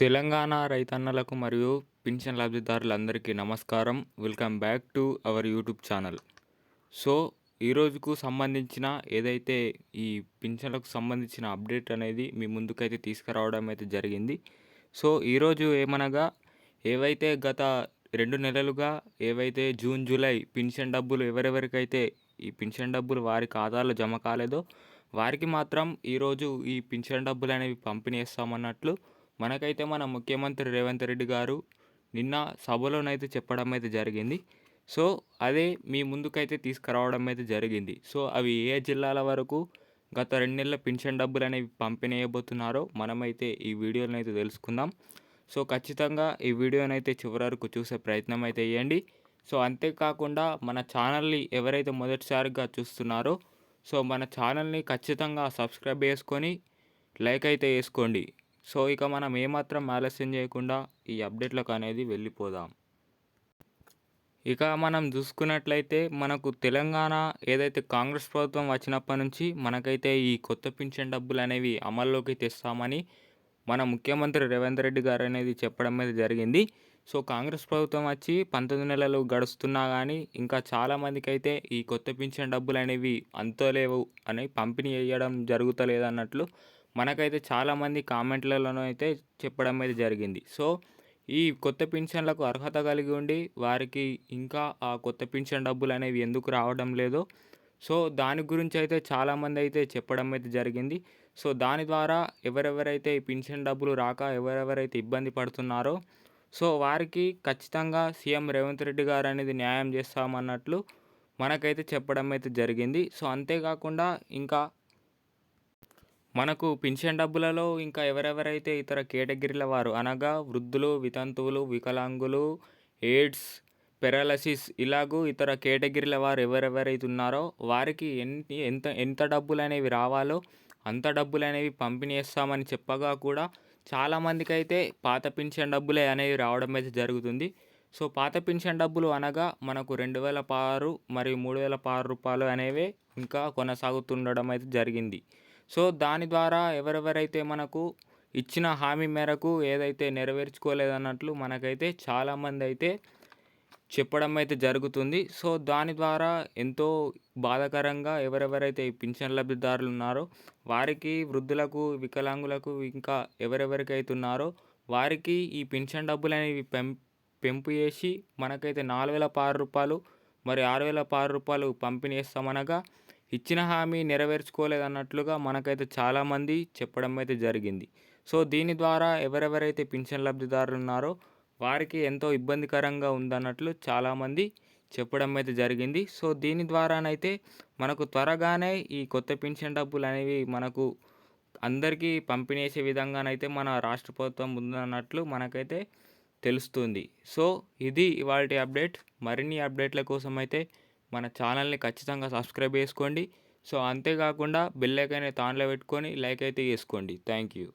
తెలంగాణ రైతన్నలకు మరియు పింఛన్ లబ్ధిదారులందరికీ నమస్కారం. Welcome back to our YouTube channel. So ఈరోజుకు సంబంధించిన ఏదైతే ఈ పింఛన్లకు సంబంధించిన అప్డేట్ అనేది మీ ముందుకైతే తీసుకురావడం అయితే జరిగింది. సో ఈరోజు ఏమనగా ఏవైతే గత రెండు నెలలుగా ఏవైతే జూన్ జూలై పింఛన్ డబ్బులు ఎవరెవరికైతే ఈ పింఛన్ డబ్బులు వారి ఖాతాలో జమ కాలేదో వారికి మాత్రం ఈరోజు ఈ పింఛన్ డబ్బులు అనేవి పంపిణీ చేస్తామన్నట్లు మనకైతే మన ముఖ్యమంత్రి రేవంత్ రెడ్డి గారు నిన్న సభలోనైతే చెప్పడం అయితే జరిగింది. సో అదే మీ ముందుకైతే తీసుకురావడం అయితే జరిగింది. సో అవి ఏ జిల్లాల వరకు గత రెండు నెలల పింఛన్ డబ్బులు అనేవి పంపిణీ అయిపోతున్నారో మనమైతే ఈ వీడియోని అయితే తెలుసుకుందాం. సో ఖచ్చితంగా ఈ వీడియోని అయితే చివరి వరకు చూసే ప్రయత్నం అయితే చేయండి. సో అంతేకాకుండా మన ఛానల్ని ఎవరైతే మొదటిసారిగా చూస్తున్నారో సో మన ఛానల్ని ఖచ్చితంగా సబ్స్క్రైబ్ చేసుకొని లైక్ అయితే వేసుకోండి సో ఇక మనం ఏమాత్రం ఆలస్యం చేయకుండా ఈ అప్డేట్లకు అనేది వెళ్ళిపోదాం. ఇక మనం చూసుకున్నట్లయితే మనకు తెలంగాణ ఏదైతే కాంగ్రెస్ ప్రభుత్వం వచ్చినప్పటి నుంచి మనకైతే ఈ కొత్త పింఛన్ డబ్బులు అనేవి అమల్లోకి తెస్తామని మన ముఖ్యమంత్రి రేవంత్ రెడ్డి గారు అనేది చెప్పడం మీద జరిగింది. సో కాంగ్రెస్ ప్రభుత్వం వచ్చి పంతొమ్మిది నెలలు గడుస్తున్నా కానీ ఇంకా చాలామందికి అయితే ఈ కొత్త పింఛన్ డబ్బులు అనేవి అంతలేవు అని పంపిణీ చేయడం జరుగుతలేదు అన్నట్లు మనకైతే చాలామంది కామెంట్లలోనూ అయితే చెప్పడం అయితే జరిగింది. సో ఈ కొత్త పింఛన్లకు అర్హత కలిగి ఉండి వారికి ఇంకా ఆ కొత్త పింఛన్ డబ్బులు అనేవి ఎందుకు రావడం లేదో సో దాని గురించి అయితే చాలామంది అయితే చెప్పడం అయితే జరిగింది. సో దాని ద్వారా ఎవరెవరైతే ఈ పింఛన్ డబ్బులు రాక ఎవరెవరైతే ఇబ్బంది పడుతున్నారో సో వారికి ఖచ్చితంగా సీఎం రేవంత్ రెడ్డి గారు అనేది న్యాయం చేస్తామన్నట్లు మనకైతే చెప్పడం అయితే జరిగింది. సో అంతేకాకుండా ఇంకా మనకు పింఛన్ డబ్బులలో ఇంకా ఎవరెవరైతే ఇతర కేటగిరీల వారు అనగా వృద్ధులు వితంతువులు వికలాంగులు ఎయిడ్స్ పెరాలసిస్ ఇలాగూ ఇతర కేటగిరీల వారు ఎవరెవరైతే ఉన్నారో వారికి ఎన్ని ఎంత ఎంత డబ్బులు అనేవి రావాలో అంత డబ్బులు అనేవి పంపిణీ చేస్తామని చెప్పగా కూడా చాలామందికి అయితే పాత పింఛన్ డబ్బులే అనేవి రావడం అయితే జరుగుతుంది. సో పాత పింఛన్ డబ్బులు అనగా మనకు రెండు వేల పారు మరియు మూడు వేల పారు రూపాయలు అనేవి ఇంకా కొనసాగుతుండడం అయితే జరిగింది. సో దాని ద్వారా ఎవరెవరైతే మనకు ఇచ్చిన హామీ మేరకు ఏదైతే నెరవేర్చుకోలేదన్నట్లు మనకైతే చాలామంది అయితే చెప్పడం అయితే జరుగుతుంది. సో దాని ద్వారా ఎంతో బాధాకరంగా ఎవరెవరైతే ఈ పింఛన్ లబ్ధిదారులు ఉన్నారో వారికి వృద్ధులకు వికలాంగులకు ఇంకా ఎవరెవరికైతే ఉన్నారో వారికి ఈ పింఛన్ డబ్బులు అనేవి పెం పెంపు చేసి మనకైతే నాలుగు వేల పారు రూపాయలు మరి ఆరు వేల పారు రూపాయలు పంపిణీ చేస్తామనగా ఇచ్చిన హామీ నెరవేర్చుకోలేదన్నట్లుగా మనకైతే చాలామంది చెప్పడం అయితే జరిగింది. సో దీని ద్వారా ఎవరెవరైతే పింఛన్ లబ్ధిదారులు ఉన్నారో వారికి ఎంతో ఇబ్బందికరంగా ఉందన్నట్లు చాలామంది చెప్పడం అయితే జరిగింది. సో దీని ద్వారానైతే మనకు త్వరగానే ఈ కొత్త పింఛన్ డబ్బులు అనేవి మనకు అందరికీ పంపిణీ చేసే విధంగానైతే మన రాష్ట్ర ప్రభుత్వం ఉందన్నట్లు మనకైతే తెలుస్తుంది. సో ఇది ఇవాళ అప్డేట్. మరిన్ని అప్డేట్ల కోసం అయితే మన ఛానల్ని ఖచ్చితంగా సబ్స్క్రైబ్ చేసుకోండి. సో అంతేకాకుండా బెల్ ఐకాన్ ఆన్లో పెట్టుకొని లైక్ అయితే చేసుకోండి. Thank you.